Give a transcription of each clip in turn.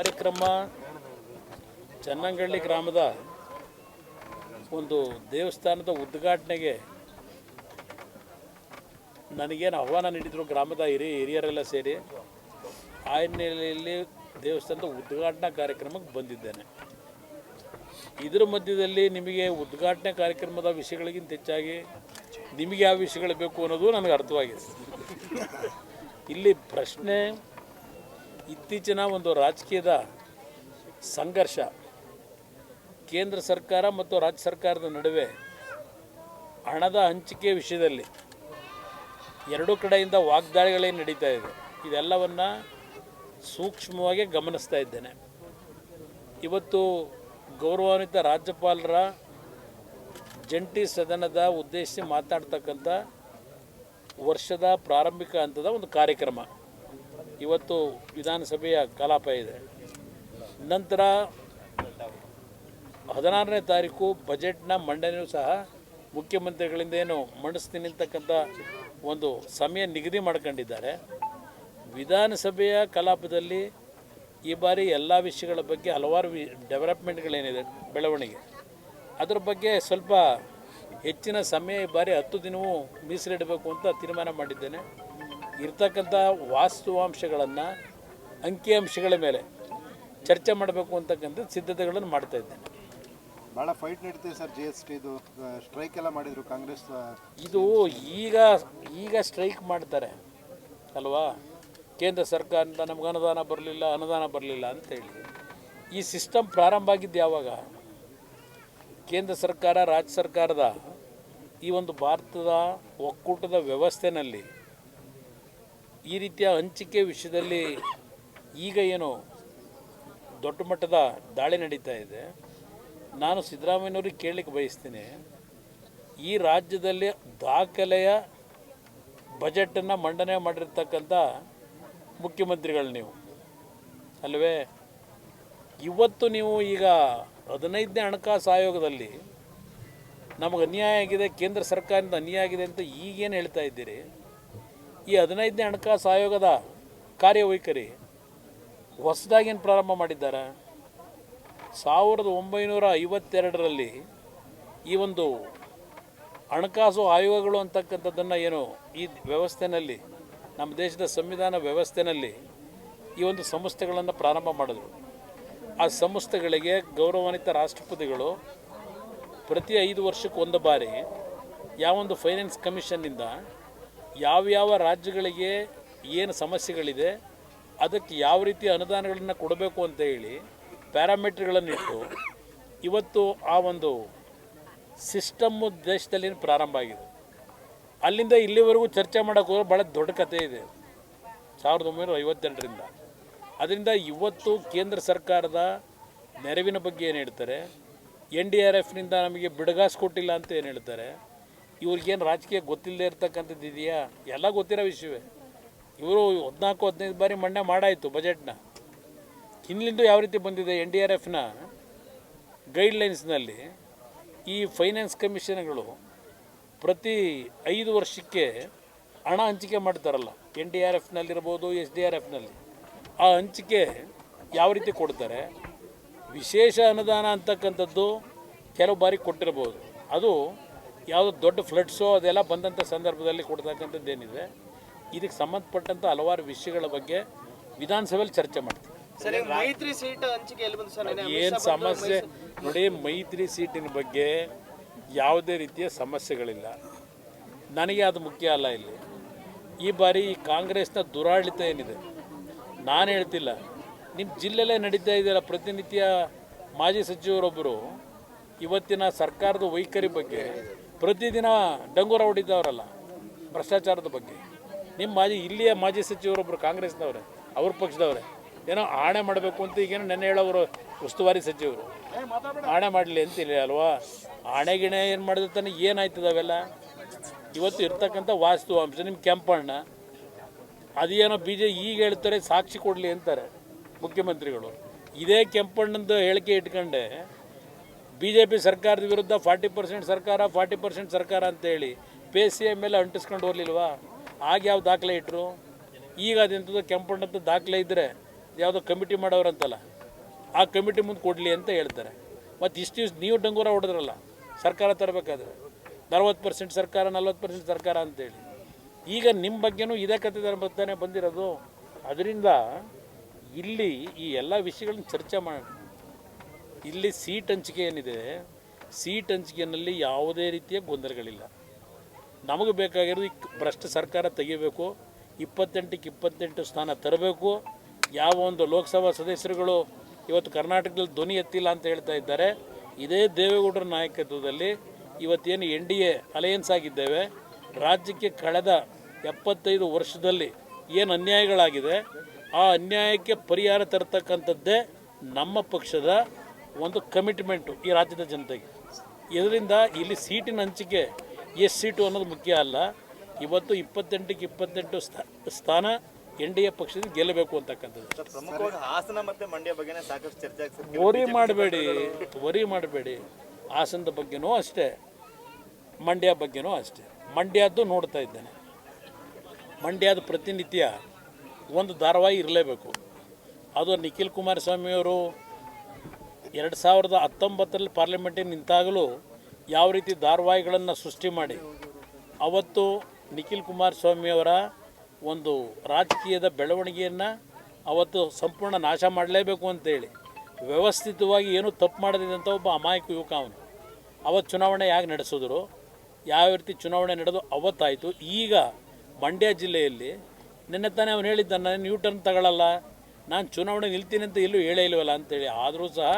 ಕಾರ್ಯಕ್ರಮ ಚನ್ನಂಗಳ್ಳಿ ಗ್ರಾಮದ ಒಂದು ದೇವಸ್ಥಾನದ ಉದ್ಘಾಟನೆಗೆ ನನಗೇನು ಆಹ್ವಾನ ನೀಡಿದರು ಗ್ರಾಮದ ಹಿರಿಯ ಹಿರಿಯರೆಲ್ಲ ಸೇರಿ, ಆ ಹಿನ್ನೆಲೆಯಲ್ಲಿ ದೇವಸ್ಥಾನದ ಉದ್ಘಾಟನಾ ಕಾರ್ಯಕ್ರಮಕ್ಕೆ ಬಂದಿದ್ದೇನೆ. ಇದರ ಮಧ್ಯದಲ್ಲಿ ನಿಮಗೆ ಉದ್ಘಾಟನೆ ಕಾರ್ಯಕ್ರಮದ ವಿಷಯಗಳಿಗಿಂತ ಹೆಚ್ಚಾಗಿ ನಿಮಗೆ ಯಾವ ವಿಷಯಗಳು ಬೇಕು ಅನ್ನೋದು ನನಗೆ ಅರ್ಥವಾಗಿದೆ. ಇಲ್ಲಿ ಪ್ರಶ್ನೆ ಇತ್ತೀಚಿನ ಒಂದು ರಾಜಕೀಯದ ಸಂಘರ್ಷ. ಕೇಂದ್ರ ಸರ್ಕಾರ ಮತ್ತು ರಾಜ್ಯ ಸರ್ಕಾರದ ನಡುವೆ ಹಣದ ಹಂಚಿಕೆ ವಿಷಯದಲ್ಲಿ ಎರಡೂ ಕಡೆಯಿಂದ ವಾಗ್ದಾಳಿಗಳೇ ನಡೀತಾ ಇದೆ. ಇದೆಲ್ಲವನ್ನು ಸೂಕ್ಷ್ಮವಾಗಿ ಗಮನಿಸ್ತಾ ಇದ್ದೇನೆ. ಇವತ್ತು ಗೌರವಾನ್ವಿತ ರಾಜ್ಯಪಾಲರ ಜಂಟಿ ಸದನದ ಉದ್ದೇಶಿಸಿ ಮಾತಾಡ್ತಕ್ಕಂಥ ವರ್ಷದ ಪ್ರಾರಂಭಿಕ ಹಂತದ ಒಂದು ಕಾರ್ಯಕ್ರಮ. ಇವತ್ತು ವಿಧಾನಸಭೆಯ ಕಲಾಪ ಇದೆ. ನಂತರ ಹದಿನಾರನೇ ತಾರೀಕು ಬಜೆಟ್ನ ಮಂಡನೆಯೂ ಸಹ ಮುಖ್ಯಮಂತ್ರಿಗಳಿಂದ ಏನು ಮಂಡಿಸ್ತೀನಿ ಅಂತಕ್ಕಂಥ ಒಂದು ಸಮಯ ನಿಗದಿ ಮಾಡ್ಕೊಂಡಿದ್ದಾರೆ. ವಿಧಾನಸಭೆಯ ಕಲಾಪದಲ್ಲಿ ಈ ಬಾರಿ ಎಲ್ಲ ವಿಷಯಗಳ ಬಗ್ಗೆ ಹಲವಾರು ವಿ, ಡೆವಲಪ್ಮೆಂಟ್ಗಳೇನಿದೆ ಬೆಳವಣಿಗೆ. ಅದರ ಬಗ್ಗೆ ಸ್ವಲ್ಪ ಹೆಚ್ಚಿನ ಸಮಯ ಈ ಬಾರಿ ಹತ್ತು ದಿನವೂ ಮೀಸಲಿಡಬೇಕು ಅಂತ ತೀರ್ಮಾನ ಮಾಡಿದ್ದೇನೆ. ಇರ್ತಕ್ಕಂಥ ವಾಸ್ತವಾಂಶಗಳನ್ನು ಅಂಕಿಅಂಶಗಳ ಮೇಲೆ ಚರ್ಚೆ ಮಾಡಬೇಕು ಅಂತಕ್ಕಂಥ ಸಿದ್ಧತೆಗಳನ್ನು ಮಾಡ್ತಾ ಇದ್ದೇನೆ. ಭಾಳ ಫೈಟ್ ನಡೀತಿದೆ ಸರ್ ಜಿ ಎಸ್ ಟಿ ಇದು ಸ್ಟ್ರೈಕ್ ಎಲ್ಲ ಮಾಡಿದ್ರು ಕಾಂಗ್ರೆಸ್ ಇದು ಈಗ ಈಗ ಸ್ಟ್ರೈಕ್ ಮಾಡ್ತಾರೆ ಅಲ್ವಾ? ಕೇಂದ್ರ ಸರ್ಕಾರದಿಂದ ನಮ್ಗೆ ಅನುದಾನ ಬರಲಿಲ್ಲ ಅನುದಾನ ಬರಲಿಲ್ಲ ಅಂತೇಳಿ ಈ ಸಿಸ್ಟಮ್ ಪ್ರಾರಂಭ ಆಗಿದ್ದು ಯಾವಾಗ? ಕೇಂದ್ರ ಸರ್ಕಾರ ರಾಜ್ಯ ಸರ್ಕಾರದ ಈ ಒಂದು ಭಾರತದ ಒಕ್ಕೂಟದ ವ್ಯವಸ್ಥೆನಲ್ಲಿ ಈ ರೀತಿಯ ಹಂಚಿಕೆ ವಿಷಯದಲ್ಲಿ ಈಗ ಏನು ದೊಡ್ಡ ಮಟ್ಟದ ದಾಳಿ ನಡೀತಾ ಇದೆ. ನಾನು ಸಿದ್ದರಾಮಯ್ಯನವ್ರಿಗೆ ಕೇಳಲಿಕ್ಕೆ ಬಯಸ್ತೀನಿ, ಈ ರಾಜ್ಯದಲ್ಲಿ ದಾಖಲೆಯ ಬಜೆಟನ್ನು ಮಂಡನೆ ಮಾಡಿರ್ತಕ್ಕಂಥ ಮುಖ್ಯಮಂತ್ರಿಗಳು ನೀವು. ಅಲ್ವೇ? ಇವತ್ತು ನೀವು ಈಗ ಹದಿನೈದನೇ ಹಣಕಾಸು ಆಯೋಗದಲ್ಲಿ ನಮಗೆ ಅನ್ಯಾಯ ಆಗಿದೆ, ಕೇಂದ್ರ ಸರ್ಕಾರದಿಂದ ಅನ್ಯಾಯ ಆಗಿದೆ ಅಂತ ಈಗೇನು ಹೇಳ್ತಾ ಇದ್ದೀರಿ? ಈ ಹದಿನೈದನೇ ಹಣಕಾಸು ಆಯೋಗದ ಕಾರ್ಯವೈಖರಿ ಹೊಸದಾಗೇನು ಪ್ರಾರಂಭ ಮಾಡಿದ್ದಾರೆ? ಸಾವಿರದ ಒಂಬೈನೂರ ಐವತ್ತೆರಡರಲ್ಲಿ ಈ ಒಂದು ಹಣಕಾಸು ಆಯೋಗಗಳು ಅಂತಕ್ಕಂಥದ್ದನ್ನು ಏನು ಈ ವ್ಯವಸ್ಥೆನಲ್ಲಿ, ನಮ್ಮ ದೇಶದ ಸಂವಿಧಾನ ವ್ಯವಸ್ಥೆನಲ್ಲಿ ಈ ಒಂದು ಸಂಸ್ಥೆಗಳನ್ನು ಪ್ರಾರಂಭ ಮಾಡಿದ್ರು. ಆ ಸಂಸ್ಥೆಗಳಿಗೆ ಗೌರವಾನ್ವಿತ ರಾಷ್ಟ್ರಪತಿಗಳು ಪ್ರತಿ ಐದು ವರ್ಷಕ್ಕೆ ಒಂದು ಬಾರಿ ಯಾವೊಂದು ಫೈನಾನ್ಸ್ ಕಮಿಷನ್ನಿಂದ ಯಾವ್ಯಾವ ರಾಜ್ಯಗಳಿಗೆ ಏನು ಸಮಸ್ಯೆಗಳಿದೆ, ಅದಕ್ಕೆ ಯಾವ ರೀತಿ ಅನುದಾನಗಳನ್ನು ಕೊಡಬೇಕು ಅಂತ ಹೇಳಿ ಪ್ಯಾರಾಮೀಟ್ರ್ಗಳನ್ನಿಟ್ಟು ಇವತ್ತು ಆ ಒಂದು ಸಿಸ್ಟಮ್ಮು ದೇಶದಲ್ಲಿ ಪ್ರಾರಂಭ ಆಗಿದೆ. ಅಲ್ಲಿಂದ ಇಲ್ಲಿವರೆಗೂ ಚರ್ಚೆ ಮಾಡೋಕ್ಕೆ ಹೋದ್ರೆ ಭಾಳ ದೊಡ್ಡ ಕಥೆ ಇದೆ ಸಾವಿರದ ಒಂಬೈನೂರ ಐವತ್ತೆರಡರಿಂದ. ಅದರಿಂದ ಇವತ್ತು ಕೇಂದ್ರ ಸರ್ಕಾರದ ನೆರವಿನ ಬಗ್ಗೆ ಏನು ಹೇಳ್ತಾರೆ? ಎನ್ ಡಿ ಆರ್ ಎಫ್ನಿಂದ ನಮಗೆ ಬಿಡಗಾಸು ಕೊಟ್ಟಿಲ್ಲ ಅಂತ ಏನು ಹೇಳ್ತಾರೆ? ಇವ್ರಿಗೇನು ರಾಜಕೀಯ ಗೊತ್ತಿಲ್ಲದೆ ಇರ್ತಕ್ಕಂಥದ್ದು ಇದೆಯಾ? ಎಲ್ಲ ಗೊತ್ತಿರೋ ವಿಷಯವೇ. ಇವರು ಹದಿನಾಲ್ಕು, ಹದಿನೈದು ಬಾರಿ ಮಂಡನೆ ಮಾಡಾಯಿತು ಬಜೆಟ್ನ. ಹಿಂದಿಂದು ಯಾವ ರೀತಿ ಬಂದಿದೆ ಎನ್ ಡಿ ಆರ್ ಎಫ್ನ? ಗೈಡ್ಲೈನ್ಸ್ನಲ್ಲಿ ಈ ಫೈನಾನ್ಸ್ ಕಮಿಷನ್ಗಳು ಪ್ರತಿ ಐದು ವರ್ಷಕ್ಕೆ ಹಣ ಹಂಚಿಕೆ ಮಾಡ್ತಾರಲ್ಲ, ಎನ್ ಡಿ ಆರ್ ಎಫ್ನಲ್ಲಿರ್ಬೋದು ಎಸ್ ಡಿ ಆರ್ ಎಫ್ನಲ್ಲಿ. ಆ ಹಂಚಿಕೆ ಯಾವ ರೀತಿ ಕೊಡ್ತಾರೆ? ವಿಶೇಷ ಅನುದಾನ ಅಂತಕ್ಕಂಥದ್ದು ಕೆಲವು ಬಾರಿ ಕೊಟ್ಟಿರ್ಬೋದು. ಅದು ಯಾವುದೋ ದೊಡ್ಡ ಫ್ಲಡ್ಸೋ ಅದೆಲ್ಲ ಬಂದಂಥ ಸಂದರ್ಭದಲ್ಲಿ ಕೊಡ್ತಕ್ಕಂಥದ್ದು ಏನಿದೆ? ಇದಕ್ಕೆ ಸಂಬಂಧಪಟ್ಟಂಥ ಹಲವಾರು ವಿಷಯಗಳ ಬಗ್ಗೆ ವಿಧಾನಸಭೆಯಲ್ಲಿ ಚರ್ಚೆ ಮಾಡ್ತೀವಿ. ಏನು ಸಮಸ್ಯೆ? ನೋಡಿ ಮೈತ್ರಿ ಸೀಟಿನ ಬಗ್ಗೆ ಯಾವುದೇ ರೀತಿಯ ಸಮಸ್ಯೆಗಳಿಲ್ಲ. ನನಗೆ ಅದು ಮುಖ್ಯ ಅಲ್ಲ ಇಲ್ಲಿ. ಈ ಬಾರಿ ಈ ಕಾಂಗ್ರೆಸ್ನ ದುರಾಡಳಿತ ಏನಿದೆ? ನಾನು ಹೇಳ್ತಿಲ್ಲ. ನಿಮ್ಮ ಜಿಲ್ಲೆಲ್ಲೇ ನಡೀತಾ ಇದೆಯಲ್ಲ ಪ್ರತಿನಿತ್ಯ ಮಾಜಿ ಸಚಿವರೊಬ್ಬರು ಇವತ್ತಿನ ಸರ್ಕಾರದ ವೈಖರಿ ಬಗ್ಗೆ ಪ್ರತಿದಿನ ಡಂಗೂರ ಹೊಡಿದವರಲ್ಲ ಭ್ರಷ್ಟಾಚಾರದ ಬಗ್ಗೆ. ನಿಮ್ಮ ಮಾಜಿ, ಇಲ್ಲಿಯ ಮಾಜಿ ಸಚಿವರೊಬ್ಬರು ಕಾಂಗ್ರೆಸ್ನವ್ರೆ, ಅವ್ರ ಪಕ್ಷದವ್ರೆ, ಏನೋ ಆಣೆ ಮಾಡಬೇಕು ಅಂತ ಈಗೇನೋ ನೆನ್ನೆ ಹೇಳೋರು ಉಸ್ತುವಾರಿ ಸಚಿವರು. ಆಣೆ ಮಾಡಲಿ ಅಂತಿಲ್ಲ ಅಲ್ವಾ? ಆಣೆ ಗಿಣೆ ಏನು ಮಾಡಿದ್ರೆ ತಾನೆ ಏನಾಯ್ತದ ಅವೆಲ್ಲ? ಇವತ್ತು ಇರ್ತಕ್ಕಂಥ ವಾಸ್ತವಾಂಶ ನಿಮ್ಮ ಕೆಂಪಣ್ಣ, ಅದೇನೋ ಬಿ ಜೆ ಈಗ ಹೇಳ್ತಾರೆ, ಸಾಕ್ಷಿ ಕೊಡಲಿ ಅಂತಾರೆ ಮುಖ್ಯಮಂತ್ರಿಗಳು. ಇದೇ ಕೆಂಪಣ್ಣಂದು ಹೇಳಿಕೆ ಇಟ್ಕೊಂಡೆ ಬಿ ಜೆ ಪಿ ಸರ್ಕಾರದ ವಿರುದ್ಧ ಫಾರ್ಟಿ ಪರ್ಸೆಂಟ್ ಸರ್ಕಾರ, ಫಾರ್ಟಿ ಪರ್ಸೆಂಟ್ ಸರ್ಕಾರ ಅಂತೇಳಿ ಪೇ ಸಿ ಎಂ ಮೇಲೆ ಅಂಟಿಸ್ಕೊಂಡು ಹೋಗ್ಲಿಲ್ವಾ? ಆಗ ಯಾವ ದಾಖಲೆ ಇಟ್ಟರು ಈಗ ಅದೆಂಥದ್ದು ಕೆಂಪಣ್ಣದ್ದು ದಾಖಲೆ ಇದ್ದರೆ ಯಾವುದೋ ಕಮಿಟಿ ಮಾಡೋರಂತಲ್ಲ, ಆ ಕಮಿಟಿ ಮುಂದೆ ಕೊಡಲಿ ಅಂತ ಹೇಳ್ತಾರೆ. ಮತ್ತು ಇಷ್ಟು ದಿವ್ಸ ನೀವು ಡಂಗೂರ ಹೊಡೆದ್ರಲ್ಲ, ಸರ್ಕಾರ ತರಬೇಕಾದ್ರೆ. ನಲ್ವತ್ತು ಪರ್ಸೆಂಟ್ ಸರ್ಕಾರ, ನಲ್ವತ್ತು ಪರ್ಸೆಂಟ್ ಸರ್ಕಾರ ಅಂತೇಳಿ. ಈಗ ನಿಮ್ಮ ಬಗ್ಗೆನೂ ಇದೇ ಕತೆ ಬರ್ತಾನೆ ಬಂದಿರೋದು. ಅದರಿಂದ ಇಲ್ಲಿ ಈ ಎಲ್ಲ ವಿಷಯಗಳನ್ನ ಚರ್ಚೆ ಮಾಡೋಣ ಇಲ್ಲಿ ಸೀಟ್ ಹಂಚಿಕೆ ಏನಿದೆ ಸೀಟ್ ಹಂಚಿಕೆಯಲ್ಲಿ ಯಾವುದೇ ರೀತಿಯ ಗೊಂದಲಗಳಿಲ್ಲ. ನಮಗೆ ಬೇಕಾಗಿರೋದು ಭ್ರಷ್ಟ ಸರ್ಕಾರ ತೆಗಿಬೇಕು, ಇಪ್ಪತ್ತೆಂಟಕ್ಕೆ ಇಪ್ಪತ್ತೆಂಟು ಸ್ಥಾನ ತರಬೇಕು. ಯಾವ ಒಂದು ಲೋಕಸಭಾ ಸದಸ್ಯರುಗಳು ಇವತ್ತು ಕರ್ನಾಟಕದಲ್ಲಿ ಧ್ವನಿ ಎತ್ತಿಲ್ಲ ಅಂತ ಹೇಳ್ತಾ ಇದ್ದಾರೆ. ಇದೇ ದೇವೇಗೌಡರ ನಾಯಕತ್ವದಲ್ಲಿ ಇವತ್ತೇನು ಎನ್ ಡಿ ಎ ಅಲಯನ್ಸ್ ಆಗಿದ್ದೇವೆ. ರಾಜ್ಯಕ್ಕೆ ಕಳೆದ ಎಪ್ಪತ್ತೈದು ವರ್ಷದಲ್ಲಿ ಏನು ಅನ್ಯಾಯಗಳಾಗಿದೆ, ಆ ಅನ್ಯಾಯಕ್ಕೆ ಪರಿಹಾರ ತರತಕ್ಕಂಥದ್ದೇ ನಮ್ಮ ಪಕ್ಷದ ಒಂದು ಕಮಿಟ್ಮೆಂಟು ಈ ರಾಜ್ಯದ ಜನತೆಗೆ. ಇದರಿಂದ ಇಲ್ಲಿ ಸೀಟಿನ ಹಂಚಿಕೆ ಎಷ್ಟು ಸೀಟು ಅನ್ನೋದು ಮುಖ್ಯ ಅಲ್ಲ. ಇವತ್ತು ಇಪ್ಪತ್ತೆಂಟಕ್ಕೆ ಇಪ್ಪತ್ತೆಂಟು ಸ್ಥಾ- ಸ್ಥಾನ ಎನ್ ಡಿ ಎ ಪಕ್ಷದಿಂದ ಗೆಲ್ಲಬೇಕು ಅಂತಕ್ಕಂಥದ್ದು. ಹಾಸನ ಮತ್ತೆ ಮಂಡ್ಯ ಬಗ್ಗೆ ಸಾಕಷ್ಟು ಚರ್ಚೆ ಆಗ್ತಿದೆ. ವರಿ ಮಾಡಬೇಡಿ ವರಿ ಮಾಡಬೇಡಿ. ಹಾಸನದ ಬಗ್ಗೆನೂ ಅಷ್ಟೇ ಮಂಡ್ಯ ಬಗ್ಗೆನೂ ಅಷ್ಟೇ. ಮಂಡ್ಯದ್ದು ನೋಡ್ತಾ ಇದ್ದೇನೆ. ಮಂಡ್ಯದ ಪ್ರತಿನಿತ್ಯ ಒಂದು ಧಾರಾವಾಹಿ ಇರಲೇಬೇಕು. ಅದು ನಿಖಿಲ್ ಕುಮಾರಸ್ವಾಮಿಯವರು ಎರಡು ಸಾವಿರದ ಹತ್ತೊಂಬತ್ತರಲ್ಲಿ ಪಾರ್ಲಿಮೆಂಟಿಗೆ ನಿಂತಾಗಲೂ ಯಾವ ರೀತಿ ಧಾರಾವಾಹಿಗಳನ್ನು ಸೃಷ್ಟಿ ಮಾಡಿ, ಅವತ್ತು ನಿಖಿಲ್ ಕುಮಾರಸ್ವಾಮಿಯವರ ಒಂದು ರಾಜಕೀಯದ ಬೆಳವಣಿಗೆಯನ್ನು ಅವತ್ತು ಸಂಪೂರ್ಣ ನಾಶ ಮಾಡಲೇಬೇಕು ಅಂತೇಳಿ, ವ್ಯವಸ್ಥಿತವಾಗಿ ಏನೂ ತಪ್ಪು ಮಾಡದಿದ್ದಂಥ ಒಬ್ಬ ಅಮಾಯಕ ಯುವಕ ಅವನು. ಅವತ್ತು ಚುನಾವಣೆ ಯಾಕೆ ನಡೆಸಿದ್ರು? ಯಾವ ರೀತಿ ಚುನಾವಣೆ ನಡೆದು ಅವತ್ತಾಯಿತು? ಈಗ ಮಂಡ್ಯ ಜಿಲ್ಲೆಯಲ್ಲಿ ನಿನ್ನೆ ತಾನೇ ಅವನು ಹೇಳಿದ್ದ ನಾನು ನ್ಯೂ ಟರ್ನ್ ತಗೊಳ್ಳಲ್ಲ ನಾನು ಚುನಾವಣೆ ನಿಲ್ತೀನಿ ಅಂತ ಎಲ್ಲೂ ಹೇಳೇ ಇಲ್ವಲ್ಲ ಅಂತೇಳಿ. ಆದರೂ ಸಹ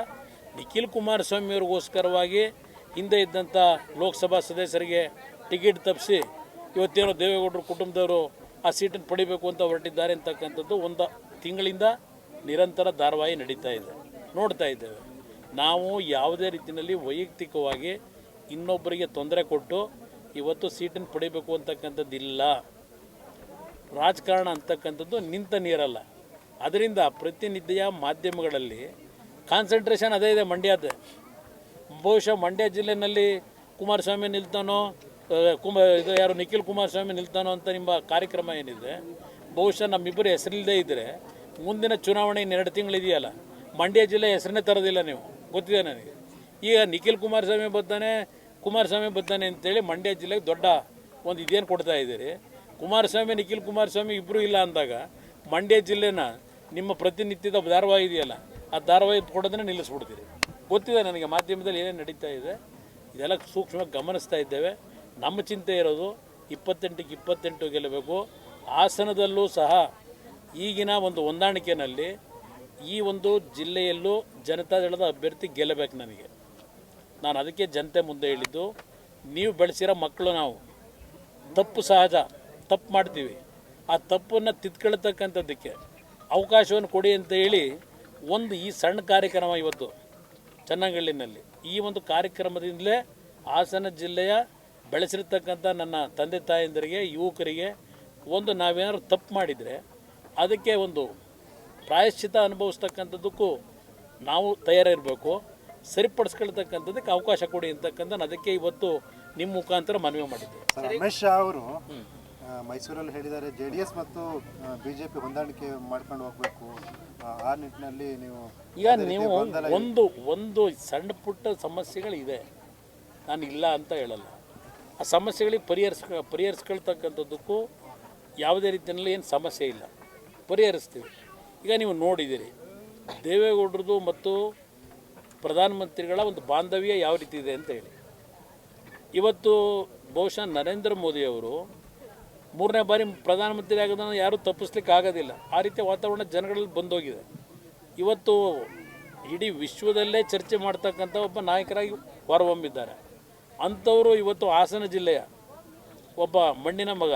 ನಿಖಿಲ್ ಕುಮಾರಸ್ವಾಮಿಯವ್ರಿಗೋಸ್ಕರವಾಗಿ ಹಿಂದೆ ಇದ್ದಂಥ ಲೋಕಸಭಾ ಸದಸ್ಯರಿಗೆ ಟಿಕೆಟ್ ತಪ್ಪಿಸಿ ಇವತ್ತೇನೋ ದೇವೇಗೌಡರು ಕುಟುಂಬದವರು ಆ ಸೀಟನ್ನು ಪಡಿಬೇಕು ಅಂತ ಹೊರಟಿದ್ದಾರೆ ಅಂತಕ್ಕಂಥದ್ದು ಒಂದು ತಿಂಗಳಿಂದ ನಿರಂತರ ಧಾರಾವಾಹಿ ನಡೀತಾ ಇದೆ. ನೋಡ್ತಾ ಇದ್ದೇವೆ. ನಾವು ಯಾವುದೇ ರೀತಿಯಲ್ಲಿ ವೈಯಕ್ತಿಕವಾಗಿ ಇನ್ನೊಬ್ಬರಿಗೆ ತೊಂದರೆ ಕೊಟ್ಟು ಇವತ್ತು ಸೀಟನ್ನು ಪಡಿಬೇಕು ಅಂತಕ್ಕಂಥದ್ದಿಲ್ಲ. ರಾಜಕಾರಣ ಅಂತಕ್ಕಂಥದ್ದು ನಿಂತ ನೀರಲ್ಲ. ಅದರಿಂದ ಪ್ರತಿನಿತ್ಯ ಮಾಧ್ಯಮಗಳಲ್ಲಿ ಕಾನ್ಸಂಟ್ರೇಷನ್ ಅದೇ ಇದೆ ಮಂಡ್ಯದ ಬಹುಶಃ ಮಂಡ್ಯ ಜಿಲ್ಲೆಯಲ್ಲಿ ಕುಮಾರಸ್ವಾಮಿ ನಿಲ್ತಾನೋ ಕುಮ, ಇದು ಯಾರು, ನಿಖಿಲ್ ಕುಮಾರಸ್ವಾಮಿ ನಿಲ್ತಾನೋ ಅಂತ ನಿಮ್ಮ ಕಾರ್ಯಕ್ರಮ ಏನಿದೆ, ಬಹುಶಃ ನಮ್ಮಿಬ್ಬರು ಹೆಸರಿಲ್ಲದೆ ಇದ್ದರೆ ಮುಂದಿನ ಚುನಾವಣೆ ಇನ್ನೆರಡು ತಿಂಗಳಿದೆಯಲ್ಲ ಮಂಡ್ಯ ಜಿಲ್ಲೆ ಹೆಸರನ್ನೇ ತರೋದಿಲ್ಲ ನೀವು ಗೊತ್ತಿದೆ ನನಗೆ? ಈಗ ನಿಖಿಲ್ ಕುಮಾರಸ್ವಾಮಿ ಬರ್ತಾನೆ ಕುಮಾರಸ್ವಾಮಿ ಬರ್ತಾನೆ ಅಂತೇಳಿ ಮಂಡ್ಯ ಜಿಲ್ಲೆಗೆ ದೊಡ್ಡ ಒಂದು ಇದೇನು ಕೊಡ್ತಾ ಇದ್ದೀರಿ. ಕುಮಾರಸ್ವಾಮಿ, ನಿಖಿಲ್ ಕುಮಾರಸ್ವಾಮಿ ಇಬ್ಬರು ಇಲ್ಲ ಅಂದಾಗ ಮಂಡ್ಯ ಜಿಲ್ಲೆನ ನಿಮ್ಮ ಪ್ರತಿನಿತ್ಯದ ಧಾರಾವಾಹಿ ಇದೆಯಲ್ಲ ಆ ಧಾರಾವಾಹಿ ಕೊಡೋದನ್ನೇ ನಿಲ್ಲಿಸ್ಬಿಡ್ತೀರಿ. ಗೊತ್ತಿದೆ ನನಗೆ ಮಾಧ್ಯಮದಲ್ಲಿ ಏನೇನು ನಡೀತಾ ಇದೆ. ಇದೆಲ್ಲ ಸೂಕ್ಷ್ಮವಾಗಿ ಗಮನಿಸ್ತಾ ಇದ್ದೇವೆ. ನಮ್ಮ ಚಿಂತೆ ಇರೋದು ಇಪ್ಪತ್ತೆಂಟಕ್ಕೆ ಇಪ್ಪತ್ತೆಂಟು ಗೆಲ್ಲಬೇಕು. ಹಾಸನದಲ್ಲೂ ಸಹ ಈಗಿನ ಒಂದು ಹೊಂದಾಣಿಕೆಯಲ್ಲಿ ಈ ಒಂದು ಜಿಲ್ಲೆಯಲ್ಲೂ ಜನತಾದಳದ ಅಭ್ಯರ್ಥಿ ಗೆಲ್ಲಬೇಕು ನನಗೆ. ನಾನು ಅದಕ್ಕೆ ಜನತೆ ಮುಂದೆ ಹೇಳಿದ್ದು, ನೀವು ಬೆಳೆಸಿರೋ ಮಕ್ಕಳು ನಾವು. ತಪ್ಪು ಸಹಜ, ತಪ್ಪು ಮಾಡ್ತೀವಿ. ಆ ತಪ್ಪನ್ನು ತಿದ್ಕೊಳ್ತಕ್ಕಂಥದ್ದಕ್ಕೆ ಅವಕಾಶವನ್ನು ಕೊಡಿ ಅಂತ ಹೇಳಿ ಒಂದು ಈ ಸಣ್ಣ ಕಾರ್ಯಕ್ರಮ ಇವತ್ತು ಚನ್ನಂಗಳ್ಳಿನಲ್ಲಿ ಈ ಒಂದು ಕಾರ್ಯಕ್ರಮದಿಂದಲೇ ಹಾಸನ ಜಿಲ್ಲೆಯ ಬೆಳೆಸಿರ್ತಕ್ಕಂಥ ನನ್ನ ತಂದೆ ತಾಯಂದಿರಿಗೆ ಯುವಕರಿಗೆ ಒಂದು ನಾವೇನಾದ್ರು ತಪ್ಪು ಮಾಡಿದರೆ ಅದಕ್ಕೆ ಒಂದು ಪ್ರಾಯಶ್ಚಿತ ಅನುಭವಿಸ್ತಕ್ಕಂಥದ್ದಕ್ಕೂ ನಾವು ತಯಾರಿರಬೇಕು. ಸರಿಪಡಿಸ್ಕೊಳ್ತಕ್ಕಂಥದ್ದಕ್ಕೆ ಅವಕಾಶ ಕೊಡಿ ಅಂತಕ್ಕಂಥ ಅದಕ್ಕೆ ಇವತ್ತು ನಿಮ್ಮ ಮುಖಾಂತರ ಮನವಿ ಮಾಡಿದ್ದೆ ರಮೇಶ್ ಅವರು ಮೈಸೂರಲ್ಲಿ ಹೇಳಿದ್ದಾರೆ ಜೆ ಡಿ ಎಸ್ ಮತ್ತು ಬಿ ಜೆ ಪಿ ಹೊಂದಾಣಿಕೆ ಮಾಡ್ಕೊಂಡು ಹೋಗ್ಬೇಕು. ಆ, ನಿಟ್ಟಿನಲ್ಲಿ ನೀವು ಈಗ ನೀವು ಒಂದು ಒಂದು ಸಣ್ಣ ಪುಟ್ಟ ಸಮಸ್ಯೆಗಳಿದೆ. ನಾನು ಇಲ್ಲ ಅಂತ ಹೇಳಲ್ಲ. ಆ ಸಮಸ್ಯೆಗಳಿಗೆ ಪರಿಹರಿಸ ಪರಿಹರಿಸ್ಕೊಳ್ತಕ್ಕಂಥದ್ದಕ್ಕೂ ಯಾವುದೇ ರೀತಿಯಲ್ಲಿ ಏನು ಸಮಸ್ಯೆ ಇಲ್ಲ. ಪರಿಹರಿಸ್ತೀವಿ. ಈಗ ನೀವು ನೋಡಿದ್ದೀರಿ ದೇವೇಗೌಡರದು ಮತ್ತು ಪ್ರಧಾನಮಂತ್ರಿಗಳ ಒಂದು ಬಾಂಧವ್ಯ ಯಾವ ರೀತಿ ಇದೆ ಅಂತ ಹೇಳಿ. ಇವತ್ತು ಬಹುಶಃ ನರೇಂದ್ರ ಮೋದಿಯವರು ಮೂರನೇ ಬಾರಿ ಪ್ರಧಾನಮಂತ್ರಿ ಆಗೋದನ್ನು ಯಾರೂ ತಪ್ಪಿಸ್ಲಿಕ್ಕೆ ಆಗೋದಿಲ್ಲ ಆ ರೀತಿಯ ವಾತಾವರಣ ಜನಗಳಲ್ಲಿ ಬಂದೋಗಿದೆ. ಇವತ್ತು ಇಡೀ ವಿಶ್ವದಲ್ಲೇ ಚರ್ಚೆ ಮಾಡ್ತಕ್ಕಂಥ ಒಬ್ಬ ನಾಯಕರಾಗಿ ಹೊರಹೊಮ್ಮಿದ್ದಾರೆ. ಅಂಥವರು ಇವತ್ತು ಹಾಸನ ಜಿಲ್ಲೆಯ ಒಬ್ಬ ಮಣ್ಣಿನ ಮಗ,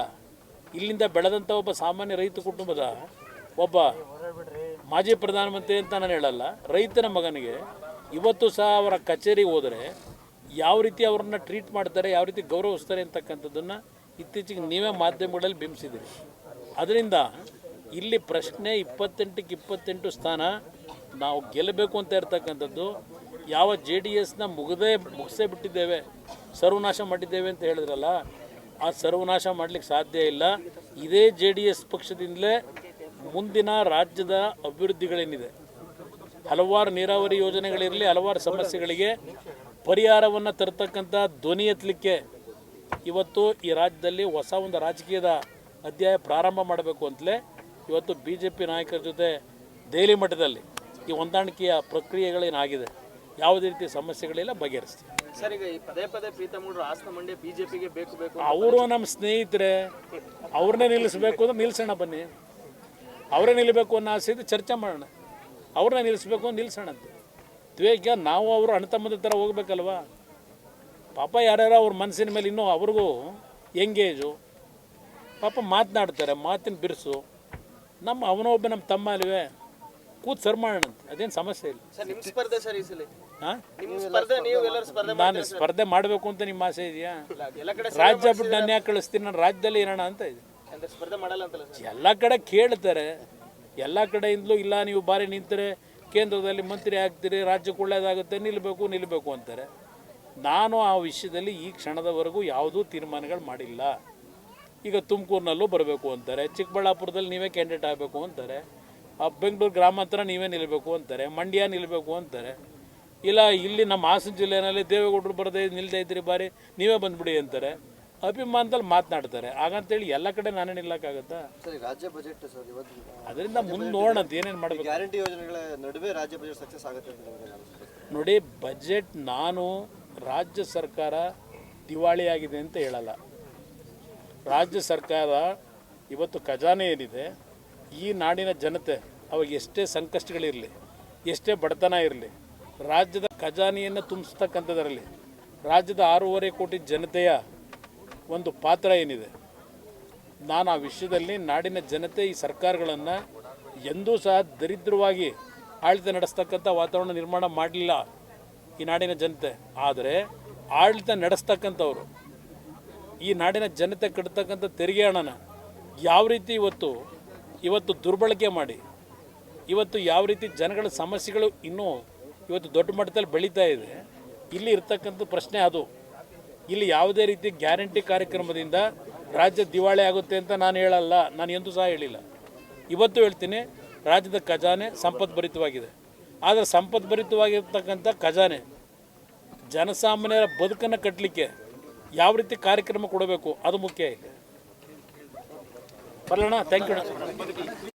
ಇಲ್ಲಿಂದ ಬೆಳೆದಂಥ ಒಬ್ಬ ಸಾಮಾನ್ಯ ರೈತ ಕುಟುಂಬದ ಒಬ್ಬ ಮಾಜಿ ಪ್ರಧಾನಮಂತ್ರಿ ಅಂತ ನಾನು ಹೇಳಲ್ಲ, ರೈತನ ಮಗನಿಗೆ ಇವತ್ತು ಸಹ ಅವರ ಕಚೇರಿಗೆ ಹೋದರೆ ಯಾವ ರೀತಿ ಅವ್ರನ್ನ ಟ್ರೀಟ್ ಮಾಡ್ತಾರೆ, ಯಾವ ರೀತಿ ಗೌರವಿಸ್ತಾರೆ ಅಂತಕ್ಕಂಥದ್ದನ್ನು ಇತ್ತೀಚೆಗೆ ನೀವೇ ಮಾಧ್ಯಮಗಳಲ್ಲಿ ಬಿಂಬಿಸಿದ್ದೀರಿ. ಅದರಿಂದ ಇಲ್ಲಿ ಪ್ರಶ್ನೆ ಇಪ್ಪತ್ತೆಂಟಕ್ಕೆ ಇಪ್ಪತ್ತೆಂಟು ಸ್ಥಾನ ನಾವು ಗೆಲ್ಲಬೇಕು ಅಂತ ಇರ್ತಕ್ಕಂಥದ್ದು, ಯಾವ ಜೆ ಡಿ ಎಸ್ನ ಮುಗದೇ ಮುಗಿಸೇ ಬಿಟ್ಟಿದ್ದೇವೆ, ಸರ್ವನಾಶ ಮಾಡಿದ್ದೇವೆ ಅಂತ ಹೇಳಿದ್ರಲ್ಲ, ಆ ಸರ್ವನಾಶ ಮಾಡಲಿಕ್ಕೆ ಸಾಧ್ಯ ಇಲ್ಲ. ಇದೇ ಜೆ ಡಿ ಎಸ್ ಪಕ್ಷದಿಂದಲೇ ಮುಂದಿನ ರಾಜ್ಯದ ಅಭಿವೃದ್ಧಿಗಳೇನಿದೆ, ಹಲವಾರು ನೀರಾವರಿ ಯೋಜನೆಗಳಿರಲಿ, ಹಲವಾರು ಸಮಸ್ಯೆಗಳಿಗೆ ಪರಿಹಾರವನ್ನು ತರ್ತಕ್ಕಂಥ ಧ್ವನಿ ಎತ್ತಲಿಕ್ಕೆ ಇವತ್ತು ಈ ರಾಜ್ಯದಲ್ಲಿ ಹೊಸ ಒಂದು ರಾಜಕೀಯದ ಅಧ್ಯಾಯ ಪ್ರಾರಂಭ ಮಾಡಬೇಕು ಅಂತಲೇ ಇವತ್ತು ಬಿ ಜೆ ಪಿ ನಾಯಕರ ಜೊತೆ ದೆಹಲಿ ಮಟ್ಟದಲ್ಲಿ ಈ ಹೊಂದಾಣಿಕೆಯ ಪ್ರಕ್ರಿಯೆಗಳೇನಾಗಿದೆ ಯಾವುದೇ ರೀತಿ ಸಮಸ್ಯೆಗಳೆಲ್ಲ ಬಗೆಹರಿಸ್ತೀವಿ. ಸರ್ ಈಗ ಈ ಪದೇ ಪದೇ ಪ್ರೀತಮ್ ಗೌಡ್ರು ಹಾಸನ ಮಂಡ್ಯ ಬಿಜೆಪಿಗೆ ಬೇಕು ಬೇಕು ಅವರು ನಮ್ಮ ಸ್ನೇಹಿತರೆ ಅವ್ರನ್ನೇ ನಿಲ್ಲಿಸ್ಬೇಕು ಅಂದ್ರೆ ನಿಲ್ಲಿಸೋಣ ಬನ್ನಿ. ಅವರೇ ನಿಲ್ಲಬೇಕು ಅನ್ನೋ ಆಸೆ ಇದ್ದು ಚರ್ಚೆ ಮಾಡೋಣ. ಅವ್ರನ್ನೇ ನಿಲ್ಲಿಸ್ಬೇಕು ಅಂತ ನಿಲ್ಸೋಣ ಅಂತ. ದ್ವೇಗ ನಾವು ಅವರು ಅಣ್ಣತಮ್ಮದ ಥರ ಹೋಗ್ಬೇಕಲ್ವಾ? ಪಾಪ ಯಾರ್ಯಾರೋ ಅವ್ರ ಮನಸ್ಸಿನ ಮೇಲೆ ಇನ್ನೂ ಅವ್ರಿಗೂ ಎಂಗೇಜು ಪಾಪ ಮಾತನಾಡ್ತಾರೆ ಮಾತಿನ ಬಿರುಸು. ನಮ್ಮ ಅವನೊಬ್ಬ ನಮ್ಮ ತಮ್ಮ ಅಲ್ವೇ ಕೂತ್ ಸರ್ ಮಾಡೋಣಂತೆ ಅಂತ ಅದೇನು ಸಮಸ್ಯೆ ಇಲ್ಲ. ಸರ್ ನಿಮ್ ಸ್ಪರ್ಧೆ ಸರ್ ಈ ಸಲ? ಹಾಂ? ಸ್ಪರ್ಧೆ ನೀವು ಎಲ್ಲರೂ ಸ್ಪರ್ಧೆ ನಾನು ಸ್ಪರ್ಧೆ ಮಾಡಬೇಕು ಅಂತ ನಿಮ್ಮ ಆಸೆ ಇದೆಯಾ? ಮಾಡಿ ಎಲ್ಲ ಕಡೆ ರಾಜ್ಯ ಬಿಟ್ಟು ನಾನು ಯಾಕೆ ಕಳಿಸ್ತೀನಿ ನಾನು ರಾಜ್ಯದಲ್ಲಿ ಇರೋಣ ಅಂತ ಇದೆ. ಅಂದ್ರೆ ಸ್ಪರ್ಧೆ ಮಾಡಲ್ಲ ಅಂತಲ್ಲ ಸರ್? ಎಲ್ಲ ಕಡೆ ಕೇಳ್ತಾರೆ ಎಲ್ಲ ಕಡೆಯಿಂದಲೂ ಇಲ್ಲ ನೀವು ಬಾರಿ ನಿಂತರೆ ಕೇಂದ್ರದಲ್ಲಿ ಮಂತ್ರಿ ಆಗ್ತೀರಿ ರಾಜ್ಯಕ್ಕೆ ಒಳ್ಳೇದಾಗುತ್ತೆ ನಿಲ್ಲಬೇಕು ನಿಲ್ಲಬೇಕು ಅಂತಾರೆ. ನಾನು ಆ ವಿಷಯದಲ್ಲಿ ಈ ಕ್ಷಣದವರೆಗೂ ಯಾವುದೂ ತೀರ್ಮಾನಗಳು ಮಾಡಿಲ್ಲ. ಈಗ ತುಮಕೂರಿನಲ್ಲೂ ಬರಬೇಕು ಅಂತಾರೆ. ಚಿಕ್ಕಬಳ್ಳಾಪುರದಲ್ಲಿ ನೀವೇ ಕ್ಯಾಂಡಿಡೇಟ್ ಆಗಬೇಕು ಅಂತಾರೆ. ಆ ಬೆಂಗಳೂರು ಗ್ರಾಮಾಂತರ ನೀವೇ ನಿಲ್ಲಬೇಕು ಅಂತಾರೆ. ಮಂಡ್ಯ ನಿಲ್ಲಬೇಕು ಅಂತಾರೆ. ಇಲ್ಲ ಇಲ್ಲಿ ನಮ್ಮ ಹಾಸನ ಜಿಲ್ಲೆಯಲ್ಲಿ ದೇವೇಗೌಡರು ಬರದೇ ನಿಲ್ದೇ ಇದ್ರಿ ಬಾರಿ ನೀವೇ ಬಂದ್ಬಿಡಿ ಅಂತಾರೆ. ಅಭಿಮಾನದಲ್ಲಿ ಮಾತನಾಡ್ತಾರೆ. ಹಾಗಂತೇಳಿ ಎಲ್ಲ ಕಡೆ ನಾನೇ ನಿಲ್ಲಕ್ಕಾಗತ್ತಾ ಸರಿ ರಾಜ್ಯ ಬಜೆಟ್ ಸರ್ ಇವತ್ತು ಅದರಿಂದ ಮುಂದೆ ನೋಡೋಣ ಅಂತ ಏನೇನು ಮಾಡಬೇಕು? ಗ್ಯಾರಂಟಿ ಯೋಜನೆಗಳ ನಡುವೆ ರಾಜ್ಯ ಬಜೆಟ್ ಸಕ್ಸಸ್ ಆಗುತ್ತೆ ನೋಡಿ ಬಜೆಟ್ ನಾನು ರಾಜ್ಯ ಸರ್ಕಾರ ದಿವಾಳಿಯಾಗಿದೆ ಅಂತ ಹೇಳಲ್ಲ. ರಾಜ್ಯ ಸರ್ಕಾರ ಇವತ್ತು ಖಜಾನೆ ಏನಿದೆ, ಈ ನಾಡಿನ ಜನತೆ ಅವಾಗ ಎಷ್ಟೇ ಸಂಕಷ್ಟಗಳಿರಲಿ, ಎಷ್ಟೇ ಬಡತನ ಇರಲಿ, ರಾಜ್ಯದ ಖಜಾನೆಯನ್ನು ತುಂಬಿಸ್ತಕ್ಕಂಥದ್ರಲ್ಲಿ ರಾಜ್ಯದ ಆರೂವರೆ ಕೋಟಿ ಜನತೆಯ ಒಂದು ಪಾತ್ರ ಏನಿದೆ. ನಾನು ಆ ವಿಷಯದಲ್ಲಿ ನಾಡಿನ ಜನತೆ ಈ ಸರ್ಕಾರಗಳನ್ನು ಎಂದೂ ಸಹ ದರಿದ್ರವಾಗಿ ಆಳ್ತ ನಡೆಸ್ತಕ್ಕಂಥ ವಾತಾವರಣ ನಿರ್ಮಾಣ ಮಾಡಲಿಲ್ಲ. ಈ ನಾಡಿನ ಜನತೆ, ಆದರೆ ಆಡಳಿತ ನಡೆಸ್ತಕ್ಕಂಥವ್ರು, ಈ ನಾಡಿನ ಜನತೆ ಕಟ್ತಕ್ಕಂಥ ತೆರಿಗೆ ಹಣನ ಯಾವ ರೀತಿ ಇವತ್ತು ಇವತ್ತು ದುರ್ಬಳಕೆ ಮಾಡಿ, ಇವತ್ತು ಯಾವ ರೀತಿ ಜನಗಳ ಸಮಸ್ಯೆಗಳು ಇನ್ನೂ ಇವತ್ತು ದೊಡ್ಡ ಮಟ್ಟದಲ್ಲಿ ಬೆಳೀತಾ ಇದೆ, ಇಲ್ಲಿ ಇರ್ತಕ್ಕಂಥ ಪ್ರಶ್ನೆ ಅದು. ಇಲ್ಲಿ ಯಾವುದೇ ರೀತಿ ಗ್ಯಾರಂಟಿ ಕಾರ್ಯಕ್ರಮದಿಂದ ರಾಜ್ಯ ದಿವಾಳಿ ಆಗುತ್ತೆ ಅಂತ ನಾನು ಹೇಳಲ್ಲ, ನಾನು ಎಂದೂ ಸಹ ಹೇಳಿಲ್ಲ. ಇವತ್ತು ಹೇಳ್ತೀನಿ, ರಾಜ್ಯದ ಖಜಾನೆ ಸಂಪದ್ಭರಿತವಾಗಿದೆ ಆದರೆ ಸಂಪದ್ಭರಿತವಾಗಿರ್ತಕ್ಕಂಥ ಖಜಾನೆ, ಜನಸಾಮಾನ್ಯರ ಬದುಕನ್ನು ಕಟ್ಟಲಿಕ್ಕೆ ಯಾವ ರೀತಿ ಕಾರ್ಯಕ್ರಮ ಕೊಡಬೇಕು ಅದು ಮುಖ್ಯ ಈಗ. ಬರಲಣ್ಣ ಥ್ಯಾಂಕ್ ಯು